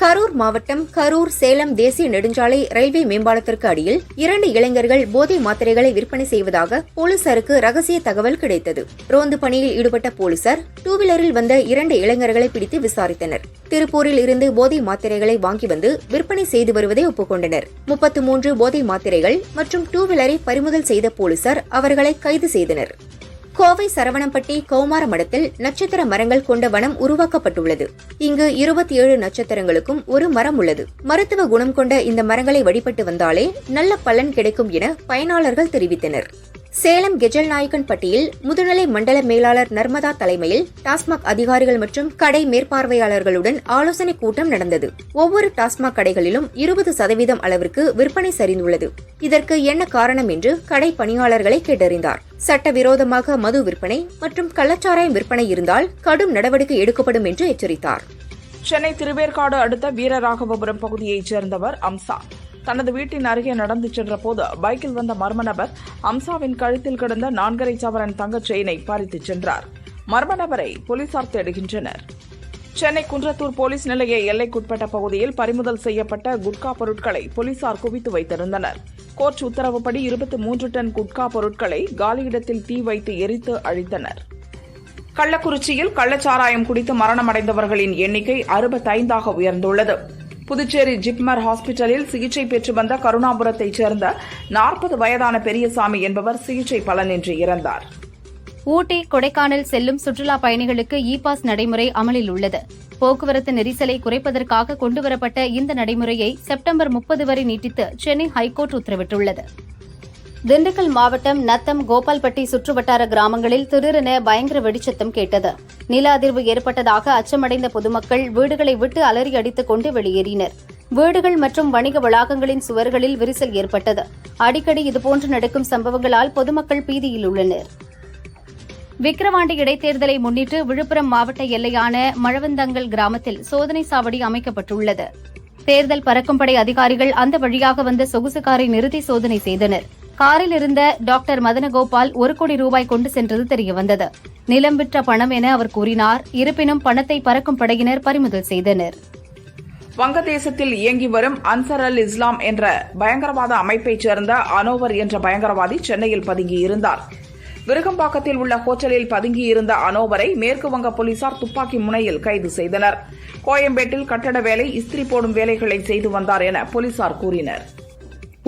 [SPEAKER 10] கரூர் மாவட்டம் கரூர் சேலம் தேசிய நெடுஞ்சாலை ரயில்வே மேம்பாலத்திற்கு அடியில் இரண்டு இளைஞர்கள் போதை மாத்திரைகளை விற்பனை செய்வதாக போலீசாருக்கு ரகசிய தகவல் கிடைத்தது ரோந்து பணியில் ஈடுபட்ட போலீசார் டூ வீலரில் வந்த இரண்டு இளைஞர்களை பிடித்து விசாரித்தனர் திருப்பூரில் இருந்து போதை மாத்திரைகளை வாங்கி வந்து விற்பனை செய்து வருவதை ஒப்புக்கொண்டனர் முப்பத்து மூன்று போதை மாத்திரைகள் மற்றும் டூ வீலரை பறிமுதல் செய்த போலீசார் அவர்களை கைது செய்தனர் கோவை சரவணம்பட்டி கௌமார மடத்தில் நட்சத்திர மரங்கள் கொண்ட வனம் உருவாக்கப்பட்டுள்ளது இங்கு இருபத்தி ஏழு நட்சத்திரங்களுக்கும் ஒரு மரம் உள்ளது மருத்துவ குணம் கொண்ட இந்த மரங்களை வழிபட்டு வந்தாலே நல்ல பலன் கிடைக்கும் என பயனாளர்கள் தெரிவித்தனர் சேலம் கெஜல் நாயக்கன்பட்டியில் முதுநிலை மண்டல மேலாளர் நர்மதா தலைமையில் டாஸ்மாக் அதிகாரிகள் மற்றும் கடை மேற்பார்வையாளர்களுடன் ஆலோசனை கூட்டம் நடந்தது ஒவ்வொரு டாஸ்மாக் கடைகளிலும் இருபது சதவீதம் அளவிற்கு விற்பனை சரிந்துள்ளது இதற்கு என்ன காரணம் என்று கடை பணியாளர்களை கேட்டறிந்தார் சட்டவிரோதமாக மது விற்பனை மற்றும் கள்ளச்சாராயம் விற்பனை இருந்தால் கடும் நடவடிக்கை எடுக்கப்படும் என்று எச்சரித்தார் சென்னை திருவேற்காடு அடுத்த வீரராகவபுரம் பகுதியைச் சேர்ந்தவர் அம்சா தனது வீட்டின் அருகே நடந்து சென்ற போது பைக்கில் வந்த மர்ம நபர் அம்சாவின் கழுத்தில் கிடந்த நான்கரை சவரன் தங்கச் செயினை பறித்து சென்றார் மர்ம நபரை போலீசார் தேடுகின்றனர் சென்னை குன்றத்தூர் போலீஸ் நிலைய எல்லைக்குட்பட்ட பகுதியில் பறிமுதல் செய்யப்பட்ட குட்கா பொருட்களை போலீசார் குவித்து வைத்திருந்தனர் கோர்ட் உத்தரவுப்படி இருபத்தி மூன்று டன் குட்கா பொருட்களை காலியிடத்தில் தீ வைத்து எரித்து அழித்தனர் கள்ளக்குறிச்சியில் கள்ளச்சாராயம் குடித்து மரணமடைந்தவர்களின் எண்ணிக்கை அறுபத்தைந்தாக உயர்ந்துள்ளது புதுச்சேரி ஜிப்மர் ஹாஸ்பிட்டலில் சிகிச்சை பெற்று வந்த கருணாபுரத்தைச் சேர்ந்த நாற்பது வயதான பெரியசாமி என்பவர் சிகிச்சை பலனின்றி இறந்தார் ஊட்டி கொடைக்கானல் செல்லும் சுற்றுலா பயணிகளுக்கு இ பாஸ் நடைமுறை அமலில் உள்ளது போக்குவரத்து நெரிசலை குறைப்பதற்காக கொண்டுவரப்பட்ட இந்த நடைமுறையை செப்டம்பர் முப்பது வரை நீட்டித்து சென்னை ஹைகோர்ட் உத்தரவிட்டுள்ளது திண்டுக்கல் மாவட்டம் நத்தம் கோபால்பட்டி சுற்றுவட்டார கிராமங்களில் திடீரென பயங்கர வெடிச்சத்தம் கேட்டது நில அதிர்வு ஏற்பட்டதாக அச்சமடைந்த பொதுமக்கள் வீடுகளை விட்டு அலறி அடித்துக் கொண்டு வெளியேறினர் வீடுகள் மற்றும் வணிக வளாகங்களின் சுவர்களில் விரிசல் ஏற்பட்டது அடிக்கடி இதுபோன்று நடக்கும் சம்பவங்களால் பொதுமக்கள் பீதியில் உள்ளனர் விக்கிரவாண்டி இடைத்தேர்தலை முன்னிட்டு விழுப்புரம் மாவட்ட எல்லையான மழவந்தங்கல் கிராமத்தில் சோதனை சாவடி அமைக்கப்பட்டுள்ளது தேர்தல் பறக்கும் படை அதிகாரிகள் அந்த வழியாக வந்த சொகுசு காரை நிறுத்தி சோதனை செய்தனா் காரில் இருந்த டாக்டர் மதனகோபால் ஒரு கோடி ரூபாய் கொண்டு சென்றது தெரியவந்தது நிலம் விற்ற பணம் என அவர் கூறினார் இருப்பினும் பணத்தை பறக்கும் படையினர் பறிமுதல் செய்தனர் வங்கதேசத்தில் இயங்கி வரும் அன்சர் அல் இஸ்லாம் என்ற பயங்கரவாத அமைப்பைச் சேர்ந்த அனோவர் என்ற பயங்கரவாதி சென்னையில் பதுங்கியிருந்தார் விருகம்பாக்கத்தில் உள்ள ஹோட்டலில் பதுங்கியிருந்த அனோவரை மேற்கு வங்க போலீசார் துப்பாக்கி முனையில் கைது செய்தனர் கோயம்பேட்டில் கட்டட வேலை இஸ்திரி போடும் வேலைகளை செய்து வந்தார் என போலீசார் கூறினர்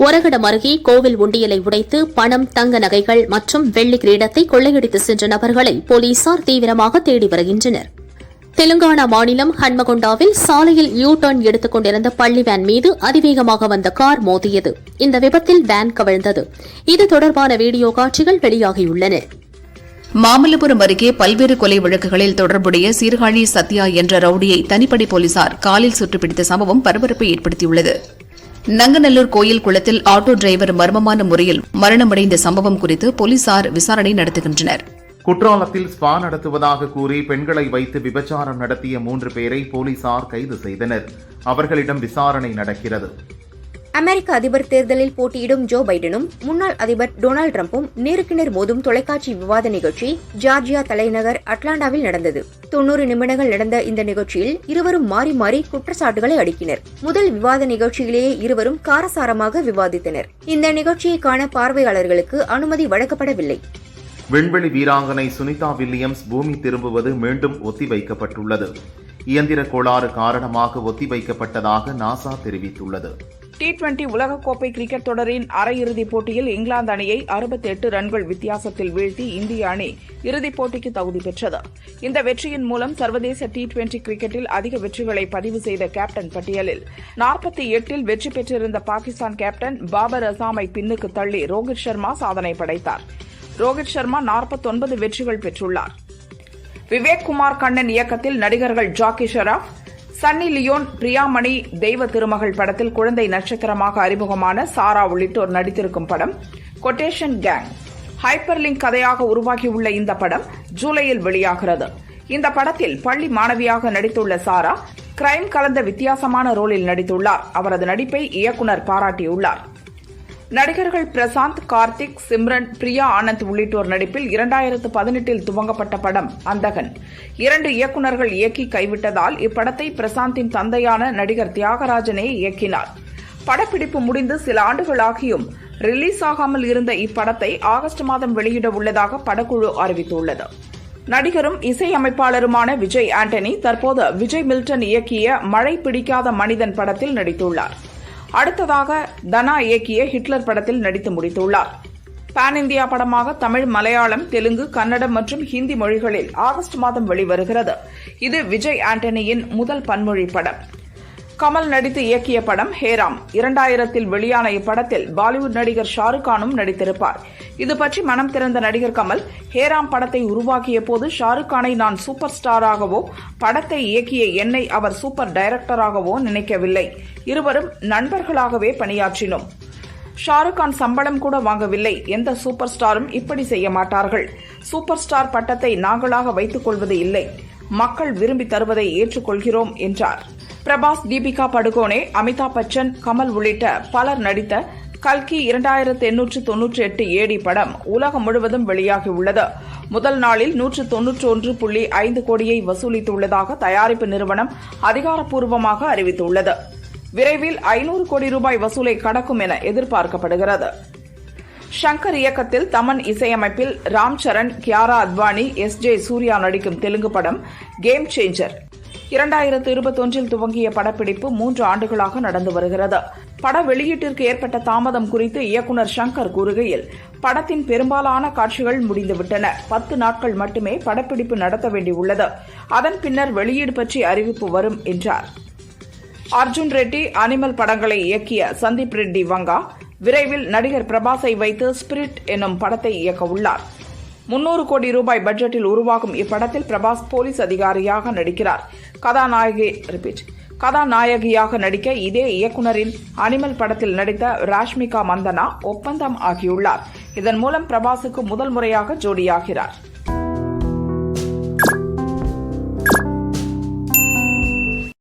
[SPEAKER 10] ஒரகடம் அருகே கோவில் உண்டியலை உடைத்து பணம் தங்க நகைகள் மற்றும் வெள்ளி கிரீடத்தை கொள்ளையடித்து சென்ற நபர்களை போலீசார் தீவிரமாக தேடி வருகின்றனர் தெலுங்கானா மாநிலம் ஹன்மகொண்டாவில் சாலையில் யூ டர்ன் எடுத்துக் கொண்டிருந்த பள்ளி வேன் மீது அதிவேகமாக வந்த கார் மோதியது இந்த விபத்தில் வேன் கவிழ்ந்தது இது தொடர்பான வீடியோ காட்சிகள் வெளியாகியுள்ளன மாமல்லபுரம் அருகே பல்வேறு கொலை வழக்குகளில் தொடர்புடைய சீர்காழி சத்யா என்ற ரவுடியை தனிப்படை போலீசார் காலில் சுட்டுப்பிடித்த சம்பவம் பரபரப்பை ஏற்படுத்தியுள்ளது நங்கநல்லூர் கோயில் குளத்தில் ஆட்டோ டிரைவர் மர்மமான முறையில் மரணமடைந்த சம்பவம் குறித்து போலீசார் விசாரணை நடத்துகின்றனர் குற்றாலத்தில் ஸ்பா நடத்துவதாக கூறி பெண்களை வைத்து விபச்சாரம் நடத்திய மூன்று பேரை போலீசார் கைது செய்தனர் அவர்களிடம் விசாரணை நடக்கிறது அமெரிக்க அதிபர் தேர்தலில் போட்டியிடும் ஜோ பைடனும் முன்னாள் அதிபர் டொனால்டு டிரம்பும் நேருக்கு நேர் மோதும் தொலைக்காட்சி விவாத நிகழ்ச்சி ஜார்ஜியா தலைநகர் அட்லாண்டாவில் நடந்தது தொன்னூறு நிமிடங்கள் நடந்த இந்த நிகழ்ச்சியில் இருவரும் மாறி மாறி குற்றச்சாட்டுகளை அடுக்கினர் முதல் விவாத நிகழ்ச்சியிலேயே இருவரும் காரசாரமாக விவாதித்தனர் இந்த நிகழ்ச்சியை காண பார்வையாளர்களுக்கு அனுமதி வழங்கப்படவில்லை விண்வெளி வீராங்கனை சுனிதா வில்லியம்ஸ் பூமி திரும்புவது மீண்டும் ஒத்திவைக்கப்பட்டுள்ளது இயந்திர கோளாறு காரணமாக ஒத்திவைக்கப்பட்டதாக நாசா தெரிவித்துள்ளது டி டுவெண்டி உலகக்கோப்பை கிரிக்கெட் தொடரின் அரையிறுதிப் போட்டியில் இங்கிலாந்து அணியை அறுபத்தி எட்டு ரன்கள் வித்தியாசத்தில் வீழ்த்தி இந்திய அணி இறுதிப் போட்டிக்கு தகுதி பெற்றது இந்த வெற்றியின் மூலம் சர்வதேச டி டுவெண்டி கிரிக்கெட்டில் அதிக வெற்றிகளை பதிவு செய்த கேப்டன் பட்டியலில் நாற்பத்தி எட்டில் வெற்றி பெற்றிருந்த பாகிஸ்தான் கேப்டன் பாபர் அசாமை பின்னுக்கு தள்ளி ரோஹித் சர்மா சாதனை படைத்தார் ரோஹித் சர்மா நாற்பத்தொன்பது வெற்றிகள் பெற்றுள்ளார் விவேக் குமார் கண்ணன் இயக்கத்தில் நடிகர்கள் ஜாக்கி ஷெராப் சன்னி லியோன் பிரியாமணி தெய்வ திருமகள் படத்தில் குழந்தை நட்சத்திரமாக அறிமுகமான சாரா உள்ளிட்டோர் நடித்திருக்கும் படம் கொட்டேஷன் கேங் ஹைப்பர்லிங் கதையாக உருவாகியுள்ள இந்த படம் ஜூலையில் வெளியாகிறது இந்த படத்தில் பள்ளி மாணவியாக நடித்துள்ள சாரா கிரைம் கலந்த வித்தியாசமான ரோலில் நடித்துள்ளார் அவரது நடிப்பை இயக்குநர் பாராட்டியுள்ளார் நடிகர்கள் பிரசாந்த் கார்த்திக் சிம்ரன் பிரியா ஆனந்த் உள்ளிட்டோர் நடிப்பில் இரண்டாயிரத்து பதினெட்டில் துவங்கப்பட்ட படம் அந்தகன் இரண்டு இயக்குநர்கள் இயக்கி கைவிட்டதால் இப்படத்தை பிரசாந்தின் தந்தையான நடிகர் தியாகராஜனே இயக்கினார் படப்பிடிப்பு முடிந்து சில ஆண்டுகளாகியும் ரிலீஸ் ஆகாமல் இருந்த இப்படத்தை ஆகஸ்ட் மாதம் வெளியிட உள்ளதாக படக்குழு அறிவித்துள்ளது நடிகரும் இசையமைப்பாளருமான விஜய் ஆண்டனி தற்போது விஜய் மில்டன் இயக்கிய மழை பிடிக்காத மனிதன் படத்தில் நடித்துள்ளார் அடுத்ததாக தனா இயக்கிய ஹிட்லர் படத்தில் நடித்து முடித்துள்ளார் பான் இந்தியா படமாக தமிழ் மலையாளம் தெலுங்கு கன்னடம் மற்றும் ஹிந்தி மொழிகளில் ஆகஸ்ட் மாதம் வெளிவருகிறது இது விஜய் ஆண்டனியின் முதல் பன்மொழி படம் கமல் நடித்து இயக்கிய படம் ஹேராம் இரண்டாயிரத்தில் வெளியான இப்படத்தில் பாலிவுட் நடிகர் ஷாருக் கானும் நடித்திருப்பார் இது பற்றி மனம் திறந்த நடிகர் கமல் ஹேராம் படத்தை உருவாக்கிய போது ஷாருக் கானை நான் சூப்பர் ஸ்டாராகவோ படத்தை இயக்கிய என்னை அவர் சூப்பர் டைரக்டராகவோ நினைக்கவில்லை இருவரும் நண்பர்களாகவே பணியாற்றினோம் ஷாருக் கான் சம்பளம் கூட வாங்கவில்லை எந்த சூப்பர் ஸ்டாரும் இப்படி செய்ய மாட்டார்கள் சூப்பர் ஸ்டார் பட்டத்தை நாங்களாக வைத்துக் கொள்வது இல்லை மக்கள் விரும்பி தருவதை ஏற்றுக்கொள்கிறோம் என்றார் பிரபாஸ் தீபிகா படுகோனே அமிதாப் பச்சன் கமல் உள்ளிட்ட பலர் நடித்த கல்கி இரண்டாயிரத்து எண்ணூற்று தொன்னூற்றி எட்டு ஏடி படம் உலகம் முழுவதும் வெளியாகியுள்ளது முதல் நாளில் நூற்று தொன்னூற்று ஒன்று புள்ளி ஐந்து கோடியை வசூலித்துள்ளதாக தயாரிப்பு நிறுவனம் அதிகாரப்பூர்வமாக அறிவித்துள்ளது விரைவில் ஐநூறு கோடி ரூபாய் வசூலை கடக்கும் என எதிர்பார்க்கப்படுகிறது ஷங்கர் இயக்கத்தில் தமன் இசையமைப்பில் ராம் சரண் கியாரா அத்வானி எஸ் ஜே சூர்யா நடிக்கும் தெலுங்கு படம் கேம் சேஞ்சர் இரண்டாயிரத்து இருபத்தொன்றில் துவங்கிய படப்பிடிப்பு மூன்று ஆண்டுகளாக நடந்து வருகிறது பட வெளியீட்டிற்கு ஏற்பட்ட தாமதம் குறித்து இயக்குநர் சங்கர் கூறுகையில் படத்தின் பெரும்பாலான காட்சிகள் முடிந்துவிட்டன பத்து நாட்கள் மட்டுமே படப்பிடிப்பு நடத்த வேண்டியுள்ளது அதன் பின்னர் வெளியீடு பற்றி அறிவிப்பு வரும் என்றார் அர்ஜுன் ரெட்டி அனிமல் படங்களை இயக்கிய சந்தீப் ரெட்டி வங்கா விரைவில் நடிகர் பிரபாஸை வைத்து ஸ்பிரிட் என்னும் படத்தை இயக்க உள்ளார் முன்னூறு கோடி ரூபாய் பட்ஜெட்டில் உருவாகும் இப்படத்தில் பிரபாஸ் போலீஸ் அதிகாரியாக நடிக்கிறார் கதாநாயகி ரிப்பீட் கதாநாயகியாக நடிக்க இதே இயக்குனரின் அனிமல் படத்தில் நடித்த ராஷ்மிகா மந்தனா ஒப்பந்தம் ஆகியுள்ளார் இதன் மூலம் பிரபாஸுக்கு முதல் முறையாக ஜோடியாகிறார்